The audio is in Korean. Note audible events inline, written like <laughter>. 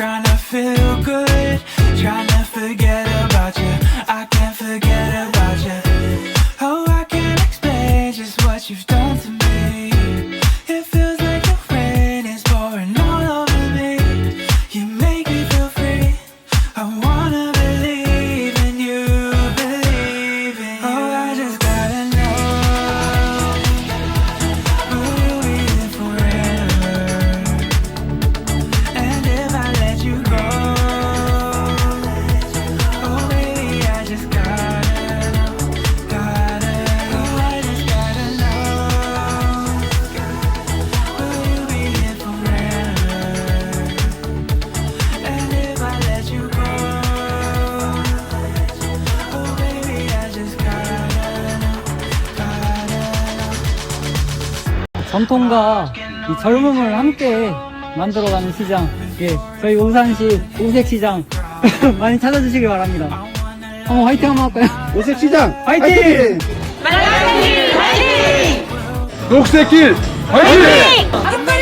trying to feel good. 전통과 이 젊음을 함께 만들어가는 시장, 예, 저희 오산시 오색시장 <laughs> 많이 찾아주시기 바랍니다. 한번 화이팅 한번 할까요? 오색시장 화이팅! 녹색길 화이팅! 파이팅! 유수구리 파이팅!